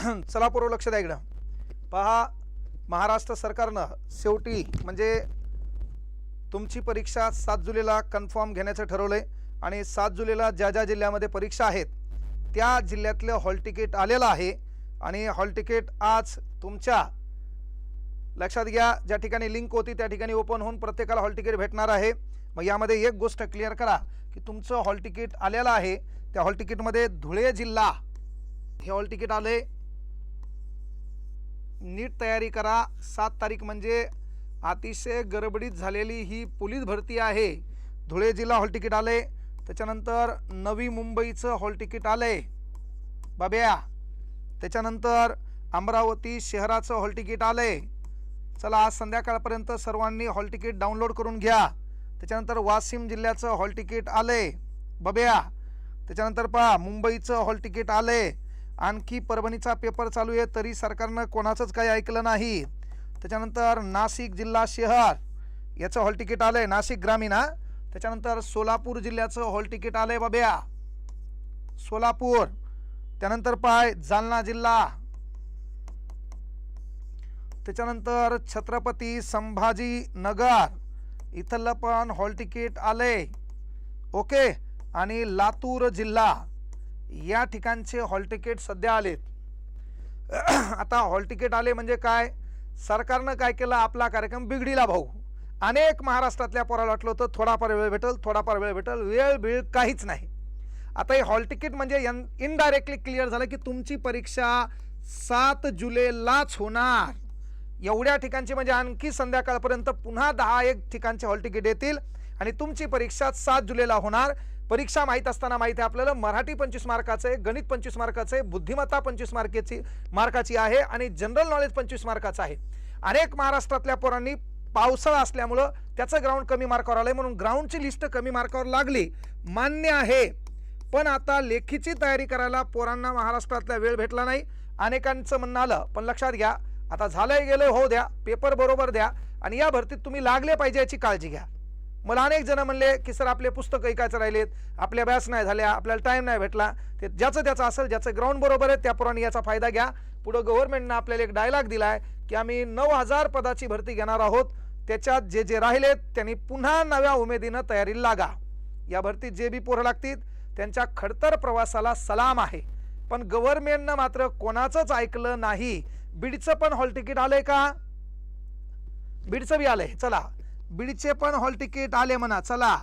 चला पूर्व लक्ष द्या इकडं. पहा महाराष्ट्र सरकारनं शेवटी म्हणजे तुमची परीक्षा सात जुलैला कन्फर्म घेण्याचं ठरवलं आहे आणि सात जुलैला ज्या ज्या जिल्ह्यामध्ये परीक्षा आहेत त्या जिल्ह्यातलं हॉल तिकीट आलेलं आहे आणि हॉल तिकीट आज तुमच्या लक्षात घ्या ज्या ठिकाणी लिंक होती त्या ठिकाणी ओपन होऊन प्रत्येकाला हॉल तिकीट भेटणार आहे. मग यामध्ये एक गोष्ट क्लिअर करा की तुमचं हॉल तिकीट आलेलं आहे त्या हॉल तिकीटमध्ये धुळे जिल्हा हे हॉल तिकीट आले नीट तयारी करा. सात तारीख म्हणजे अतिशय गडबडीत झालेली ही पोलीस भरती आहे. धुळे जिल्हा हॉल तिकीट आले त्याच्यानंतर नवी मुंबईचं हॉल तिकीट आले बाब्या त्याच्यानंतर अमरावती शहराचं हॉल तिकीट आहे चला आज संध्याकाळपर्यंत सर्वांनी हॉल तिकीट डाउनलोड करून घ्या. त्याच्यानंतर वाशिम जिल्ह्याचं हॉल तिकीट आले बब्या त्याच्यानंतर पहा मुंबईचं हॉल तिकीट आले आणखी परभणीचा पेपर चालू आहे तरी सरकारनं कोणाचंच काही ऐकलं नाही. त्याच्यानंतर नाशिक जिल्हा शहर याचं हॉल तिकीट आहे नाशिक ग्रामीण हा. त्याच्यानंतर सोलापूर जिल्ह्याचं हॉल तिकीट आहे बाब्या. सोलापूर त्यानंतर पाय जालना जिल्हा. त्याच्यानंतर छत्रपती संभाजी नगर इथलं पण हॉल तिकीट आले ओके आणि लातूर जिल्हा. या ठिकाणचे हॉल तिकीट सध्या आलेत. आता हॉल तिकीट आले म्हणजे काय? सरकारनं काय केलं? आपला कार्यक्रम बिघडीला भाऊ. अनेक महाराष्ट्रातल्या पोराला वाटलं होतं थोडाफार वेळ भेटल थोडाफार वेळ भेटल वेळ बिळ काहीच नाही. आता हे हॉल तिकीट म्हणजे इनडायरेक्टली क्लिअर झालं की तुमची परीक्षा सात जुलैलाच होणार. एवढ्या ठिकाणची म्हणजे आणखी संध्याकाळपर्यंत पुन्हा दहा एक ठिकाणचे हॉल तिकीट येतील आणि तुमची परीक्षा सात जुलैला होणार. परीक्षा माहीत असताना माहीत आहे आपल्याला मराठी पंचवीस मार्काचं आहे गणित पंचवीस मार्काचं आहे बुद्धिमत्ता पंचवीस मार्काची मार्काची आहे आणि जनरल नॉलेज पंचवीस मार्काचं आहे. अनेक महाराष्ट्रातल्या पोरांनी पावसाळा असल्यामुळं त्याचं ग्राउंड कमी मार्कावर आलंय म्हणून ग्राउंडची लिस्ट कमी मार्कावर लागली. मान्य आहे. पण आता लेखीची तयारी करायला पोरांना महाराष्ट्रातला वेळ भेटला नाही. अनेकांचं म्हणणं आलं पण लक्षात घ्या आता झालंय गेलं हो द्या पेपर बरोबर द्या आणि या भरतीत तुम्ही लागले पाहिजे याची काळजी घ्या. मला अनेक जण म्हणले की सर आपले पुस्तकं ऐकायचं राहिलेत. आपल्या अभ्यास नाही झाल्या. आपल्याला टाईम नाही भेटला. ते ज्याचं त्याचं असेल ज्याचं ग्राउंड बरोबर आहे त्या पुराने याचा फायदा घ्या. पुढं गव्हर्नमेंटनं आपल्याला एक डायलॉग दिला आहे की आम्ही नऊ हजार पदाची भरती घेणार आहोत. त्याच्यात जे जे राहिलेत त्यांनी पुन्हा नव्या उमेदीनं तयारीला लागा. या भरतीत जे बी पोरं लागतील त्यांच्या खडतर प्रवासाला सलाम आहे. पण गव्हर्नमेंटनं मात्र कोणाचंच ऐकलं नाही. बीडचं पण हॉल तिकीट आलंय का? बीडचं बी आलंय. चला. बीडचे पण हॉल तिकीट आले म्हणा चला.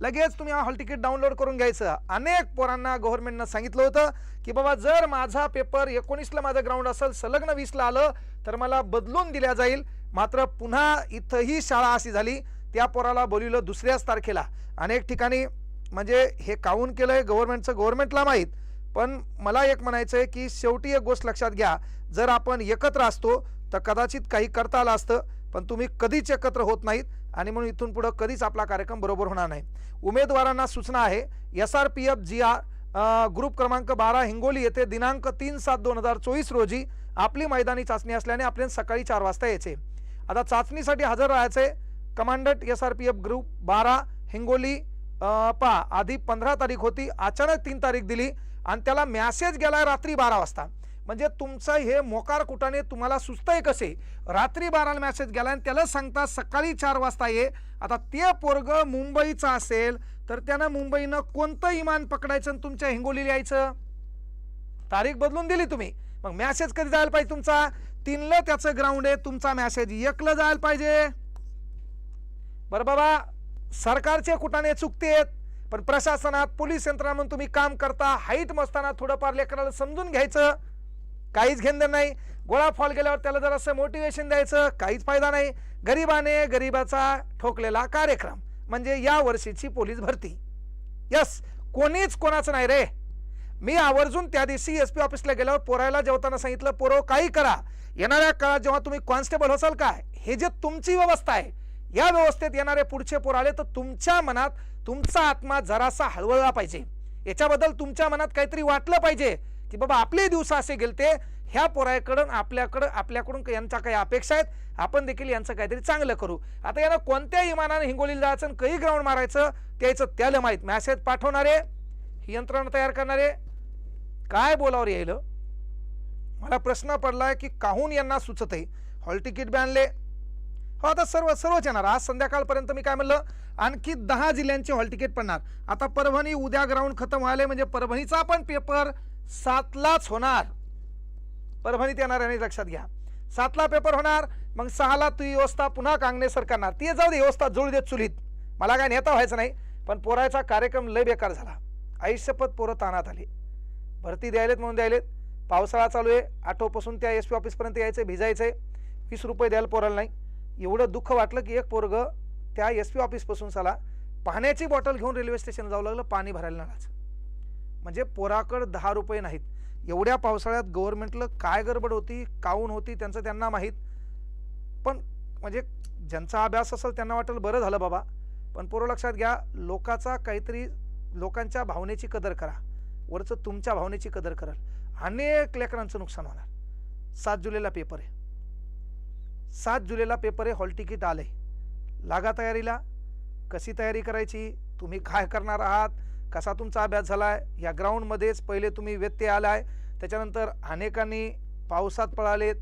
लगेच तुम्ही हा हॉल तिकीट डाउनलोड करून घ्यायचं. अनेक पोरांना गव्हर्नमेंटनं सांगितलं होतं की बाबा जर माझा पेपर एकोणीसला माझं ग्राउंड असेल संलग्न वीसला आलं तर मला बदलून दिल्या जाईल. मात्र पुन्हा इथंही शाळा अशी झाली. त्या पोराला बोलिवलं दुसऱ्याच तारखेला. अनेक ठिकाणी म्हणजे हे काऊन केलंय गव्हर्नमेंटचं गव्हर्नमेंटला माहीत. पण मला एक म्हणायचं आहे की शेवटी एक गोष्ट लक्षात घ्या. जर आपण एकत्र असतो तर कदाचित काही करता आलं असतं पण तुम्ही कधीच एकत्र होत नाहीत. आणि म्हणून इथून पुढं कधीच आपला कार्यक्रम बरोबर होणार नाही. उमेदवारांना सूचना आहे S R P F G R group क्रमांक बारा हिंगोली येथे दिनांक तीन सात दोन हजार चोवीस रोजी आपली मैदानी चाचणी असल्याने आपल्याला सकाळी चार वाजता यायचे. आता चाचणीसाठी हजर राहायचे commandant S R P F group बारा हिंगोली पा आधी पंधरा तारीख होती अचानक तीन तारीख दिली आणि त्याला मॅसेज गेलाय रात्री बारा वाजता. म्हणजे तुमचं हे मोकार कुटाने तुम्हाला सुचतंय कसे? रात्री बाराला मॅसेज गेला आणि त्याला सांगता सकाळी चार वाजता ये. आता ते पोरग मुंबईचं असेल तर त्यानं मुंबईनं कोणतं इमान पकडायचं आणि तुमच्या हिंगोलीला यायचं? तारीख बदलून दिली तुम्ही. मग मॅसेज कधी जायला पाहिजे तुमचा? तीनला त्याचं ग्राउंड आहे तुमचा मॅसेज एकलं जायला पाहिजे. बरं बाबा सरकारचे कुटाने चुकतेत पण प्रशासनात पोलीस यंत्रणा म्हणून तुम्ही काम करता हाईट मस्ताना थोडंफार लेकराला समजून घ्यायचं. काहीच घेणं नाही. गोळा फॉल गेल्यावर त्याला जर असं मोटिवेशन द्यायचं. काहीच फायदा नाही. गरिबाने गरिबाचा ठोकलेला कार्यक्रम. म्हणजे या वर्षीची पोलीस भरती. यस कोणीच कोणाचं नाही रे. मी आवर्जून त्या दिवशी एस पी ऑफिसला गेल्यावर पोरायला जेवताना सांगितलं पोरो काही करा. येणाऱ्या काळात जेव्हा तुम्ही कॉन्स्टेबल होसाल काय हे जे तुमची व्यवस्था आहे या व्यवस्थेत येणारे पुढचे पोर आले तर तुमच्या मनात तुमचा आत्मा जरासा हळवळला पाहिजे. याच्याबद्दल तुमच्या मनात काहीतरी वाटलं पाहिजे. की बाबा आपले दिवस असे गेलते ह्या पोराकडून आपल्याकडं आपल्याकडून यांच्या काही अपेक्षा आहेत आपण देखील यांचं काहीतरी चांगलं करू. आता यानं कोणत्या इमानाने हिंगोलीला जायचं आणि काही ग्राउंड मारायचं त्याचं त्याला माहीत मॅसेज पाठवणारे ही यंत्रणा तयार करणारे काय बोलावर यायलं? मला प्रश्न पडलाय की काहून यांना सुचत आहे? हॉल तिकीट बॅनले हो आता सर्व सर्वच येणार. आज संध्याकाळपर्यंत मी काय म्हणलं आणखी दहा जिल्ह्यांचे हॉल तिकीट पडणार. आता परभणी उद्या ग्राउंड खतम व्हायला म्हणजे परभणीचा पण पेपर सातलाच होणार. परभणीत येणार आणि लक्षात घ्या. सातला पेपर होणार मग सहाला तू व्यवस्था पुन्हा काँग्रेसर करणार. ती जाऊ दे व्यवस्था जुळू देत चुलीत. मला काय नेता व्हायचं नाही पण पोरायचा कार्यक्रम लय बेकार झाला. आयुष्यपत पोरं ताणात आले. भरती द्यायलेत म्हणून द्यायलेत. पावसाळा चालू आहे आठवपासून त्या एस पी ऑफिसपर्यंत यायचं भिजायचं आहे वीस रुपये द्यायला पोराला नाही. एवढं दुःख वाटलं की एक पोरगं त्या एस पी ऑफिसपासून साला पाण्याची बॉटल घेऊन रेल्वे स्टेशन जाऊ लागलं पाणी भरायला नळाचं म्हणजे पोराकड दहा रुपये नाहीत. एवढ्या पावसाळ्यात गव्हर्नमेंटला काय गडबड होती काऊन होती त्यांचं त्यांना माहीत. पण म्हणजे ज्यांचा अभ्यास असेल त्यांना वाटेल बरं झालं बाबा. पण पोरं लक्षात घ्या लोकाचा काहीतरी लोकांच्या भावनेची कदर करा. वरचं तुमच्या भावनेची कदर कराल. अनेक लेकरांचं नुकसान होणार. सात जुलैला पेपर आहे. सात जुलैला पेपर आहे हॉल तिकीट आहे लागा तयारीला. कशी तयारी करायची? तुम्ही काय करणार आहात? कसा तुमचा अभ्यास झाला आहे या ग्राउंडमध्येच पहिले तुम्ही व्यत्यय आला आहे त्याच्यानंतर अनेकांनी पावसात पळालेत.